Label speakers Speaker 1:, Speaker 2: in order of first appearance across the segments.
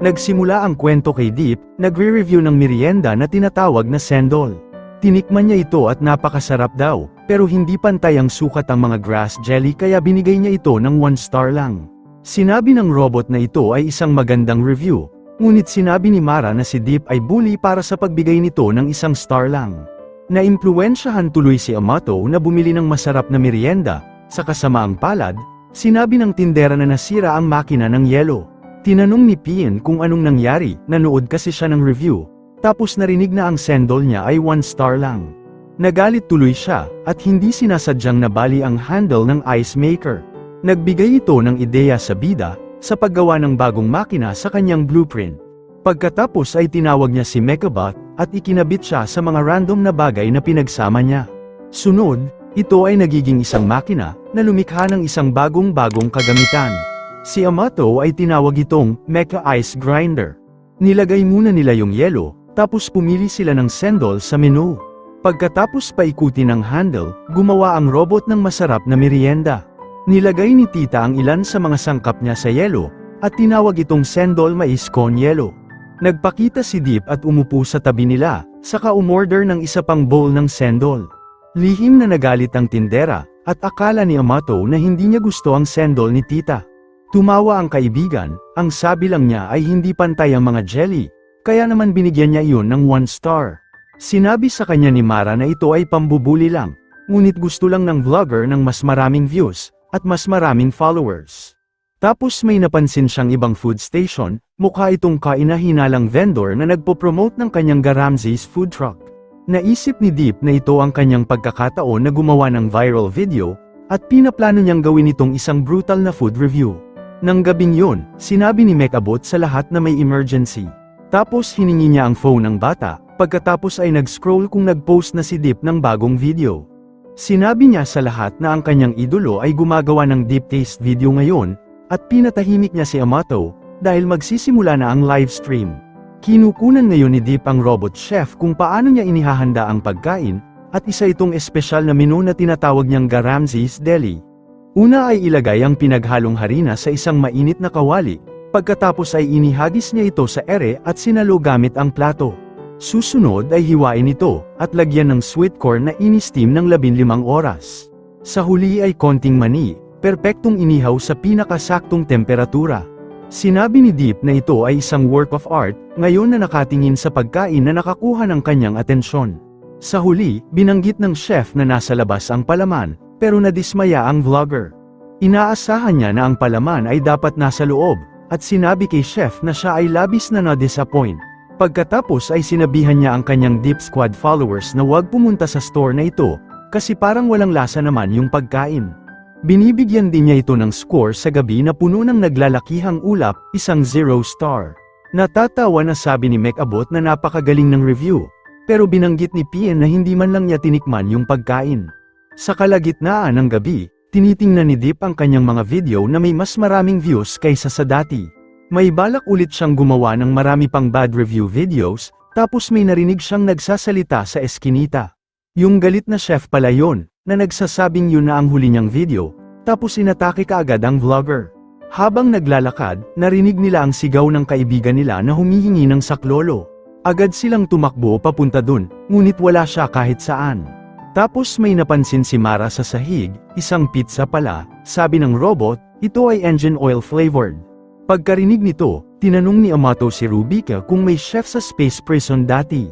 Speaker 1: Nagsimula ang kwento kay Deep, nagre-review ng merienda na tinatawag na sendol. Tinikman niya ito at napakasarap daw, pero hindi pantay ang sukat ang mga grass jelly kaya binigay niya ito ng 1 star lang. Sinabi ng robot na ito ay isang magandang review, ngunit sinabi ni Mara na si Deep ay bully para sa pagbigay nito ng isang star lang. Naimpluwensyahan tuloy si Amato na bumili ng masarap na merienda, sa kasamaang palad, sinabi ng tindera na nasira ang makina ng yelo. Tinanong ni Pian kung anong nangyari, nanood kasi siya ng review, tapos narinig na ang sendol niya ay 1 star lang. Nagalit tuloy siya, at hindi sinasadyang nabali ang handle ng ice maker. Nagbigay ito ng ideya sa bida, sa paggawa ng bagong makina sa kanyang blueprint. Pagkatapos ay tinawag niya si Mechabot, at ikinabit siya sa mga random na bagay na pinagsama niya. Sunod, ito ay nagiging isang makina, na lumikha ng isang bagong-bagong kagamitan. Si Amato ay tinawag itong Mecha Ice Grinder. Nilagay muna nila yung yelo, tapos pumili sila ng sendol sa menu. Pagkatapos paikuti ng handle, gumawa ang robot ng masarap na merienda. Nilagay ni tita ang ilan sa mga sangkap niya sa yelo, at tinawag itong sendol mais con yelo. Nagpakita si Deep at umupo sa tabi nila, saka umorder ng isa pang bowl ng sendol. Lihim na nagalit ang tindera, at akala ni Amato na hindi niya gusto ang sendol ni tita. Tumawa ang kaibigan, ang sabi lang niya ay hindi pantay ang mga jelly, kaya naman binigyan niya iyon ng one star. Sinabi sa kanya ni Mara na ito ay pambubuli lang, ngunit gusto lang ng vlogger ng mas maraming views, at mas maraming followers. Tapos may napansin siyang ibang food station, mukha itong kainahinalang vendor na nagpo-promote ng kanyang Garamzis food truck. Naisip ni Deep na ito ang kanyang pagkakataon na gumawa ng viral video, at pinaplano niyang gawin itong isang brutal na food review. Nang gabing yun, sinabi ni Mekabot sa lahat na may emergency. Tapos hiningi niya ang phone ng bata, pagkatapos ay nag-scroll kung nag-post na si Deep ng bagong video. Sinabi niya sa lahat na ang kanyang idolo ay gumagawa ng deep taste video ngayon, at pinatahimik niya si Amato, dahil magsisimula na ang live stream. Kinukunan ngayon ni Deep ang robot chef kung paano niya inihahanda ang pagkain, at isa itong espesyal na menu na tinatawag niyang Garamzis Deli. Una ay ilagay ang pinaghalong harina sa isang mainit na kawali, pagkatapos ay inihagis niya ito sa ere at sinalo gamit ang plato. Susunod ay hiwain ito, at lagyan ng sweet corn na ini-steam ng 15 oras. Sa huli ay konting mani, perpektong inihaw sa pinakasaktong temperatura. Sinabi ni Deep na ito ay isang work of art, ngayon na nakatingin sa pagkain na nakakuha ng kanyang atensyon. Sa huli, binanggit ng chef na nasa labas ang palaman, pero nadismaya ang vlogger. Inaasahan niya na ang palaman ay dapat nasa loob, at sinabi kay chef na siya ay labis na na-disappoint. Pagkatapos ay sinabihan niya ang kanyang Deep Squad followers na huwag pumunta sa store na ito, kasi parang walang lasa naman yung pagkain. Binibigyan din niya ito ng score sa gabi na puno ng naglalakihang ulap, isang zero star. Natatawa na sabi ni Mekabot na napakagaling ng review, pero binanggit ni Pien na hindi man lang niya tinikman yung pagkain. Sa kalagitnaan ng gabi, tinitingnan ni Deep ang kanyang mga video na may mas maraming views kaysa sa dati. May balak ulit siyang gumawa ng marami pang bad review videos, tapos may narinig siyang nagsasalita sa eskinita. Yung galit na chef pala yon, na nagsasabing yun na ang huli niyang video, tapos inatake kaagad ang vlogger. Habang naglalakad, narinig nila ang sigaw ng kaibigan nila na humihingi ng saklolo. Agad silang tumakbo papunta dun, ngunit wala siya kahit saan. Tapos may napansin si Mara sa sahig, isang pizza pala, sabi ng robot, ito ay engine oil flavored. Pagkarinig nito, tinanong ni Amato si Rubika kung may chef sa Space Prison dati.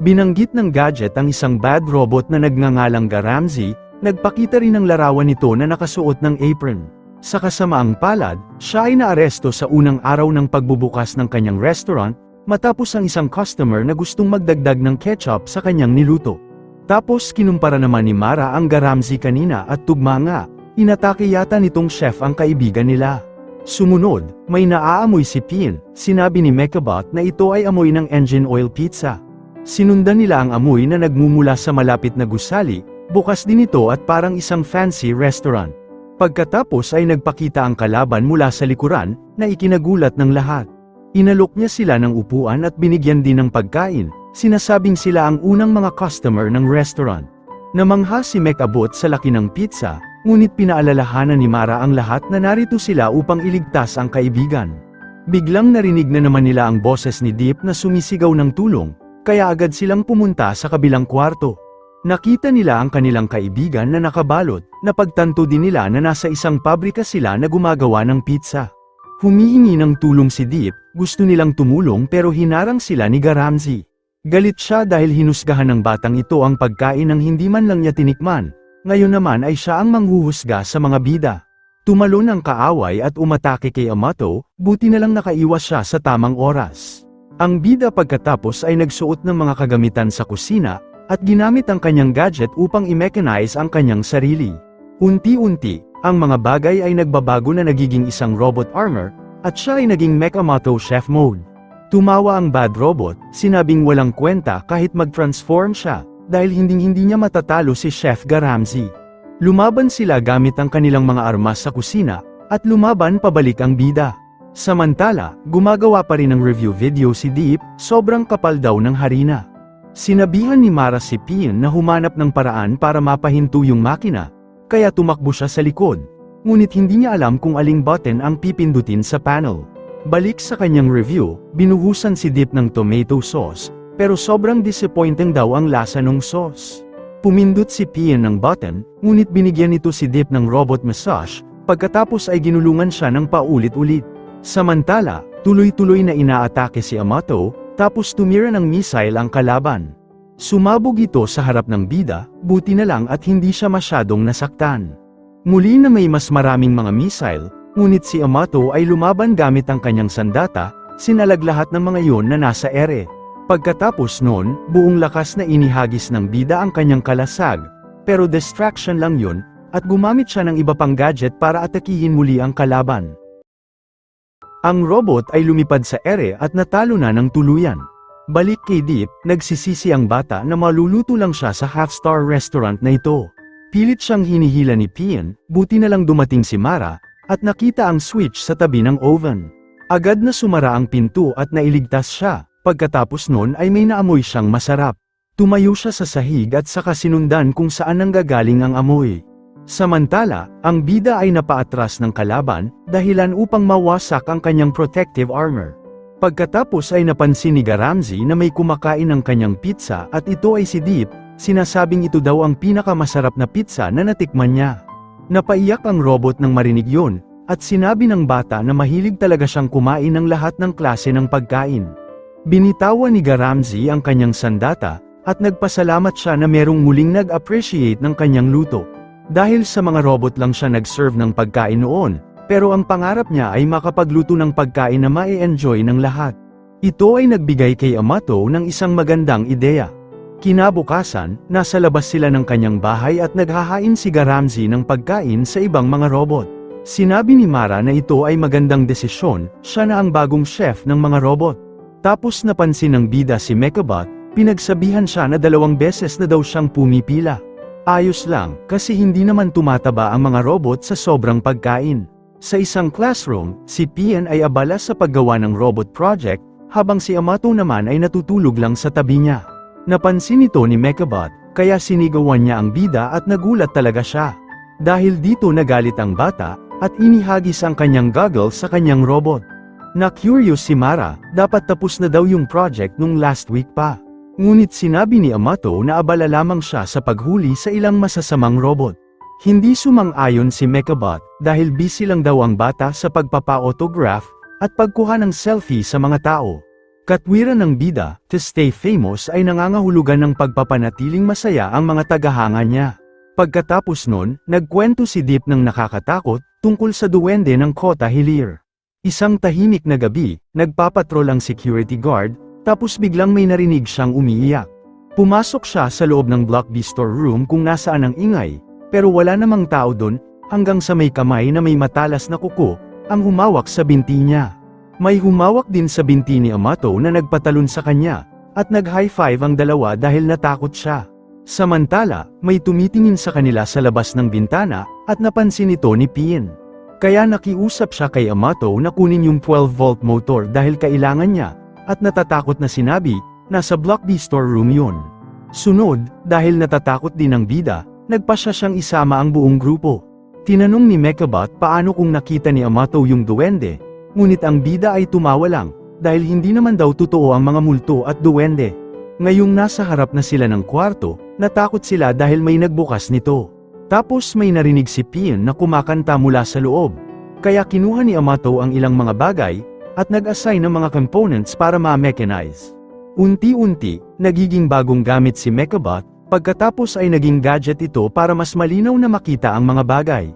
Speaker 1: Binanggit ng gadget ang isang bad robot na nagngangalang Garamzi, nagpakita rin ng larawan nito na nakasuot ng apron. Sa kasamaang palad, siya ay naaresto sa unang araw ng pagbubukas ng kanyang restaurant, matapos ang isang customer na gustong magdagdag ng ketchup sa kanyang niluto. Tapos kinumpara naman ni Mara ang Garamzi kanina at tugma nga, inatake yata nitong chef ang kaibigan nila. Sumunod, may naaamoy si Pin, sinabi ni Mekabot na ito ay amoy ng engine oil pizza. Sinundan nila ang amoy na nagmumula sa malapit na gusali, bukas din ito at parang isang fancy restaurant. Pagkatapos ay nagpakita ang kalaban mula sa likuran, na ikinagulat ng lahat. Inalok niya sila ng upuan at binigyan din ng pagkain, sinasabing sila ang unang mga customer ng restaurant. Namangha si Mekabot sa laki ng pizza, ngunit pinaalalahanan ni Mara ang lahat na narito sila upang iligtas ang kaibigan. Biglang narinig na naman nila ang boses ni Deep na sumisigaw ng tulong, kaya agad silang pumunta sa kabilang kwarto. Nakita nila ang kanilang kaibigan na nakabalot, napagtanto din nila na nasa isang pabrika sila na gumagawa ng pizza. Humihingi ng tulong si Deep, gusto nilang tumulong pero hinarang sila ni Garamzi. Galit siya dahil hinusgahan ng batang ito ang pagkain ng hindi man lang niya tinikman, ngayon naman ay siya ang manghuhusga sa mga bida. Tumalon ang kaaway at umatake kay Amato, buti na lang nakaiwas siya sa tamang oras. Ang bida pagkatapos ay nagsuot ng mga kagamitan sa kusina, at ginamit ang kanyang gadget upang i-mechanize ang kanyang sarili. Unti-unti, ang mga bagay ay nagbabago na nagiging isang robot armor, at siya ay naging Mechamato Chef Mode. Tumawa ang bad robot, sinabing walang kwenta kahit mag-transform siya, dahil hinding-hindi niya matatalo si Chef Garamzi. Lumaban sila gamit ang kanilang mga armas sa kusina, at lumaban pabalik ang bida. Samantala, gumagawa pa rin ng review video si Deep, sobrang kapal daw ng harina. Sinabihan ni Mara si Pian na humanap ng paraan para mapahinto yung makina, kaya tumakbo siya sa likod. Ngunit hindi niya alam kung aling button ang pipindutin sa panel. Balik sa kanyang review, binuhusan si Deep ng tomato sauce, pero sobrang disappointing daw ang lasa ng sauce. Pumindot si Pian ng button, ngunit binigyan nito si Deep ng robot massage, pagkatapos ay ginulungan siya ng paulit-ulit. Samantala, tuloy-tuloy na inaatake si Amato, tapos tumira ng missile ang kalaban. Sumabog ito sa harap ng bida, buti na lang at hindi siya masyadong nasaktan. Muli na may mas maraming mga missile, ngunit si Amato ay lumaban gamit ang kanyang sandata, sinalag lahat ng mga yon na nasa ere. Pagkatapos noon, buong lakas na inihagis ng bida ang kanyang kalasag, pero distraction lang yun, at gumamit siya ng iba pang gadget para atakihin muli ang kalaban. Ang robot ay lumipad sa ere at natalo na ng tuluyan. Balik kay Deep, nagsisisi ang bata na maluluto lang siya sa half-star restaurant na ito. Pilit siyang hinihila ni Pian, buti na lang dumating si Mara, at nakita ang switch sa tabi ng oven. Agad na sumara ang pinto at nailigtas siya, pagkatapos nun ay may naamoy siyang masarap. Tumayo siya sa sahig at saka sinundan kung saan nanggagaling ang amoy. Samantala, ang bida ay napaatras ng kalaban, dahilan upang mawasak ang kanyang protective armor. Pagkatapos ay napansin ni Garamzi na may kumakain ng kanyang pizza at ito ay si Deep, sinasabing ito daw ang pinakamasarap na pizza na natikman niya. Napaiyak ang robot nang marinig yon, at sinabi ng bata na mahilig talaga siyang kumain ng lahat ng klase ng pagkain. Binitawan ni Garamzi ang kanyang sandata, at nagpasalamat siya na merong muling nag-appreciate ng kanyang luto. Dahil sa mga robot lang siya nag-serve ng pagkain noon, pero ang pangarap niya ay makapagluto ng pagkain na ma-enjoy ng lahat. Ito ay nagbigay kay Amato ng isang magandang ideya. Kinabukasan, nasa labas sila ng kanyang bahay at naghahain si Garamzi ng pagkain sa ibang mga robot. Sinabi ni Mara na ito ay magandang desisyon, siya na ang bagong chef ng mga robot. Tapos napansin ng bida si Mechabot, pinagsabihan siya na dalawang beses na daw siyang pumipila. Ayos lang, kasi hindi naman tumataba ang mga robot sa sobrang pagkain. Sa isang classroom, si Pian ay abala sa paggawa ng robot project, habang si Amato naman ay natutulog lang sa tabi niya. Napansin ito ni Mechabot, kaya sinigawan niya ang bida at nagulat talaga siya. Dahil dito nagalit ang bata, at inihagis ang kanyang goggles sa kanyang robot. Na-curious si Mara, dapat tapos na daw yung project nung last week pa. Ngunit sinabi ni Amato na abala lamang siya sa paghuli sa ilang masasamang robot. Hindi sumang-ayon si Mechabot, dahil busy lang daw ang bata sa pagpapa-autograph, at pagkuha ng selfie sa mga tao. Katwiran ng bida, to stay famous ay nangangahulugan ng pagpapanatiling masaya ang mga tagahanga niya. Pagkatapos nun, nagkwento si Deep ng nakakatakot, tungkol sa duwende ng Kota Hilir. Isang tahimik na gabi, nagpapatrol ang security guard, tapos biglang may narinig siyang umiiyak. Pumasok siya sa loob ng Block B store room kung nasaan ang ingay, pero wala namang tao doon, hanggang sa may kamay na may matalas na kuko, ang humawak sa binti niya. May humawak din sa binti ni Amato na nagpatalon sa kanya, at nag-high five ang dalawa dahil natakot siya. Samantala, may tumitingin sa kanila sa labas ng bintana, at napansin ito ni Pien. Kaya nakiusap siya kay Amato na kunin yung 12-volt motor dahil kailangan niya, at natatakot na sinabi, nasa Block B store room yun. Sunod, dahil natatakot din ang bida, nagpasya siyang isama ang buong grupo. Tinanong ni Mechabot paano kung nakita ni Amato yung duwende, ngunit ang bida ay tumawa lang, dahil hindi naman daw totoo ang mga multo at duwende. Ngayong nasa harap na sila ng kwarto, natakot sila dahil may nagbukas nito. Tapos may narinig si Pian na kumakanta mula sa loob. Kaya kinuha ni Amato ang ilang mga bagay, at nag-assign ng mga components para ma-mechanize. Unti-unti, nagiging bagong gamit si Mechabot, pagkatapos ay naging gadget ito para mas malinaw na makita ang mga bagay.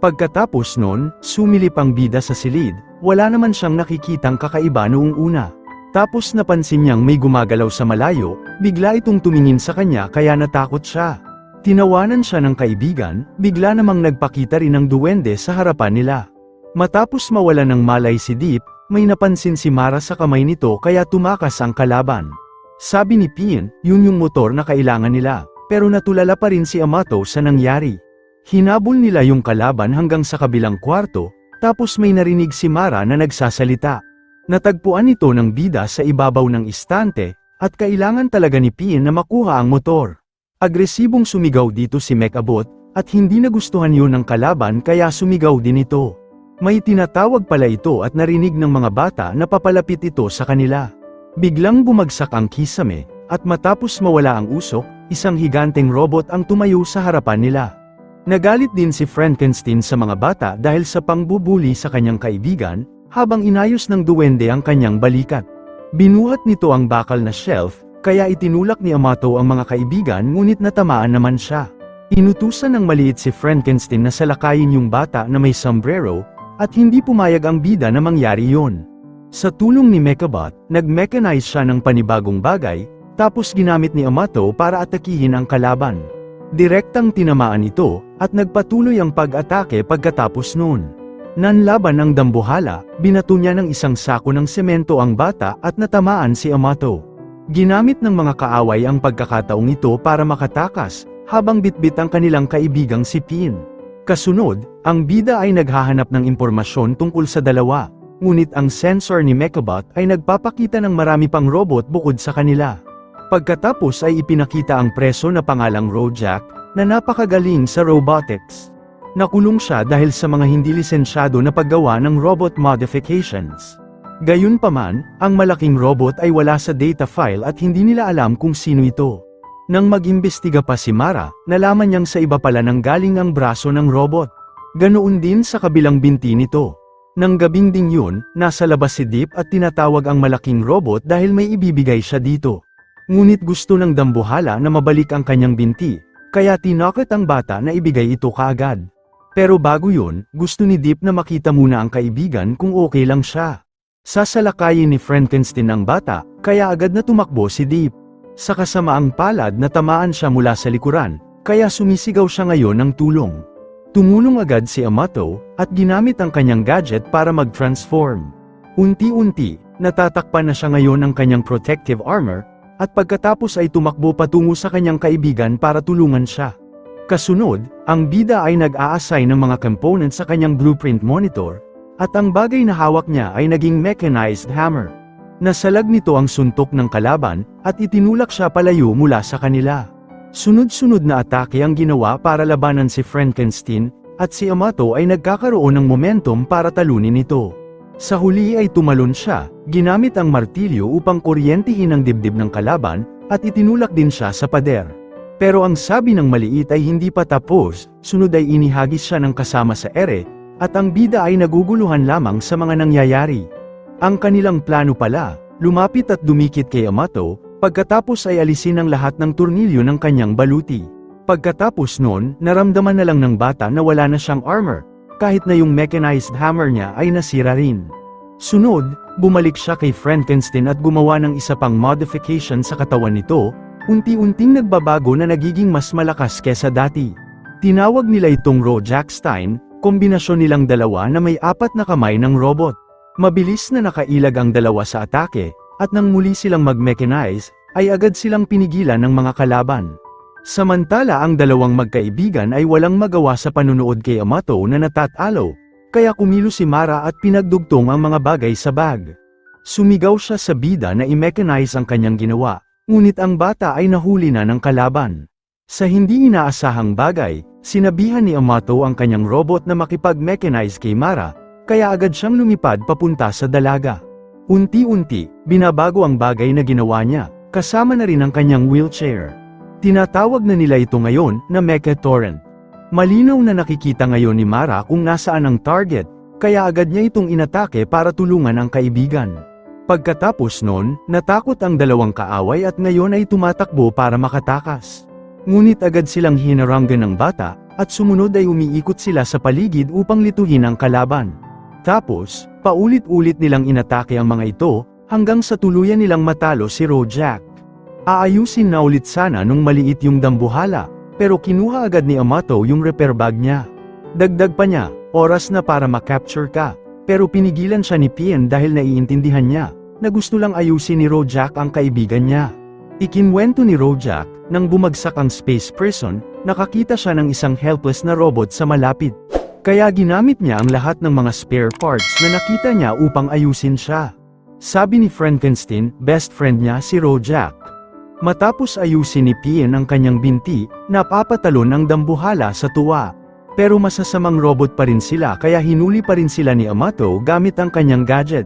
Speaker 1: Pagkatapos nun, sumilip ang bida sa silid, wala naman siyang nakikitang kakaiba noong una. Tapos napansin niyang may gumagalaw sa malayo, bigla itong tumingin sa kanya kaya natakot siya. Tinawanan siya ng kaibigan, bigla namang nagpakita rin ng duwende sa harapan nila. Matapos mawala ng malay si Deep, may napansin si Mara sa kamay nito kaya tumakas ang kalaban. Sabi ni Pian, yun yung motor na kailangan nila, pero natulala pa rin si Amato sa nangyari. Hinabol nila yung kalaban hanggang sa kabilang kwarto, tapos may narinig si Mara na nagsasalita. Natagpuan ito ng bida sa ibabaw ng istante, at kailangan talaga ni Pian na makuha ang motor. Agresibong sumigaw dito si Mekabot, at hindi nagustuhan yun ng kalaban kaya sumigaw din ito. May tinatawag pala ito at narinig ng mga bata na papalapit ito sa kanila. Biglang bumagsak ang kisame, at matapos mawala ang usok, isang higanteng robot ang tumayo sa harapan nila. Nagalit din si Frankenstein sa mga bata dahil sa pangbubuli sa kanyang kaibigan, habang inayos ng duwende ang kanyang balikat. Binuhat nito ang bakal na shelf, kaya itinulak ni Amato ang mga kaibigan ngunit natamaan naman siya. Inutusan ng maliit si Frankenstein na salakayin yung bata na may sombrero, at hindi pumayag ang bida na mangyari yon. Sa tulong ni Mechabot, nag-mechanize siya ng panibagong bagay, tapos ginamit ni Amato para atakihin ang kalaban. Direktang tinamaan ito, at nagpatuloy ang pag-atake pagkatapos noon. Nanlaban ang dambuhala, binato niya ng isang sako ng semento ang bata at natamaan si Amato. Ginamit ng mga kaaway ang pagkakataong ito para makatakas, habang bitbit ang kanilang kaibigang si Pin. Kasunod, ang bida ay naghahanap ng impormasyon tungkol sa dalawa, ngunit ang sensor ni Mechabot ay nagpapakita ng marami pang robot bukod sa kanila. Pagkatapos ay ipinakita ang preso na pangalang Rojack, na napakagaling sa robotics. Nakulong siya dahil sa mga hindi lisensyado na paggawa ng robot modifications. Gayunpaman, ang malaking robot ay wala sa data file at hindi nila alam kung sino ito. Nang mag-imbestiga pa si Mara, nalaman niyang sa iba pala nang galing ang braso ng robot. Ganoon din sa kabilang binti nito. Nang gabing ding yun, nasa labas si Deep at tinatawag ang malaking robot dahil may ibibigay siya dito. Ngunit gusto ng dambuhala na mabalik ang kanyang binti, kaya tinakot ang bata na ibigay ito kaagad. Pero bago yun, gusto ni Deep na makita muna ang kaibigan kung okay lang siya. Sasalakayin ni Frankenstein ang bata, kaya agad na tumakbo si Deep. Sa kasamaang palad na tamaan siya mula sa likuran, kaya sumisigaw siya ngayon ng tulong. Tumulong agad si Amato, at ginamit ang kanyang gadget para mag-transform. Unti-unti, natatakpan na siya ngayon ng kanyang protective armor, at pagkatapos ay tumakbo patungo sa kanyang kaibigan para tulungan siya. Kasunod, ang bida ay nag-a-assign ng mga components sa kanyang blueprint monitor, at ang bagay na hawak niya ay naging mechanized hammer. Nasalag nito ang suntok ng kalaban, at itinulak siya palayo mula sa kanila. Sunod-sunod na atake ang ginawa para labanan si Frankenstein, at si Amato ay nagkakaroon ng momentum para talunin ito. Sa huli ay tumalon siya, ginamit ang martilyo upang kuryentihin ang dibdib ng kalaban, at itinulak din siya sa pader. Pero ang sabi ng maliit ay hindi pa tapos, sunod ay inihagis siya ng kasama sa ere, at ang bida ay naguguluhan lamang sa mga nangyayari. Ang kanilang plano pala, lumapit at dumikit kay Amato, pagkatapos ay alisin ang lahat ng turnilyo ng kanyang baluti. Pagkatapos noon, naramdaman na lang ng bata na wala na siyang armor, kahit na yung mechanized hammer niya ay nasira rin. Sunod, bumalik siya kay Frankenstein at gumawa ng isa pang modification sa katawan nito, unti-unting nagbabago na nagiging mas malakas kesa dati. Tinawag nila itong Rojackstein, kombinasyon nilang dalawa na may apat na kamay ng robot. Mabilis na nakailag ang dalawa sa atake, at nang muli silang mag-mechanize, ay agad silang pinigilan ng mga kalaban. Samantala ang dalawang magkaibigan ay walang magawa sa panunood kay Amato na natatalo, kaya kumilos si Mara at pinagdugtong ang mga bagay sa bag. Sumigaw siya sa bida na i-mechanize ang kanyang ginawa, ngunit ang bata ay nahuli na ng kalaban. Sa hindi inaasahang bagay, sinabihan ni Amato ang kanyang robot na makipag-mechanize kay Mara, kaya agad siyang lumipad papunta sa dalaga. Unti-unti, binabago ang bagay na ginawa niya, kasama na rin ang kanyang wheelchair. Tinatawag na nila ito ngayon na Mecha Torrent. Malinaw na nakikita ngayon ni Mara kung nasaan ang target, kaya agad niya itong inatake para tulungan ang kaibigan. Pagkatapos nun, natakot ang dalawang kaaway at ngayon ay tumatakbo para makatakas. Ngunit agad silang hinaranggan ng bata, at sumunod ay umiikot sila sa paligid upang lituhin ang kalaban. Tapos, paulit-ulit nilang inatake ang mga ito, hanggang sa tuluyan nilang matalo si Rojak. Aayusin na ulit sana nung maliit yung dambuhala, pero kinuha agad ni Amato yung repair bag niya. Dagdag pa niya, oras na para makapture ka, pero pinigilan siya ni Pien dahil naiintindihan niya, na gusto lang ayusin ni Rojak ang kaibigan niya. Ikinwento ni Rojak, nang bumagsak ang space prison, nakakita siya ng isang helpless na robot sa malapit. Kaya ginamit niya ang lahat ng mga spare parts na nakita niya upang ayusin siya. Sabi ni Frankenstein, best friend niya si Rojak. Matapos ayusin ni Pien ang kanyang binti, napapatalon ang dambuhala sa tuwa. Pero masasamang robot pa rin sila kaya hinuli pa rin sila ni Amato gamit ang kanyang gadget.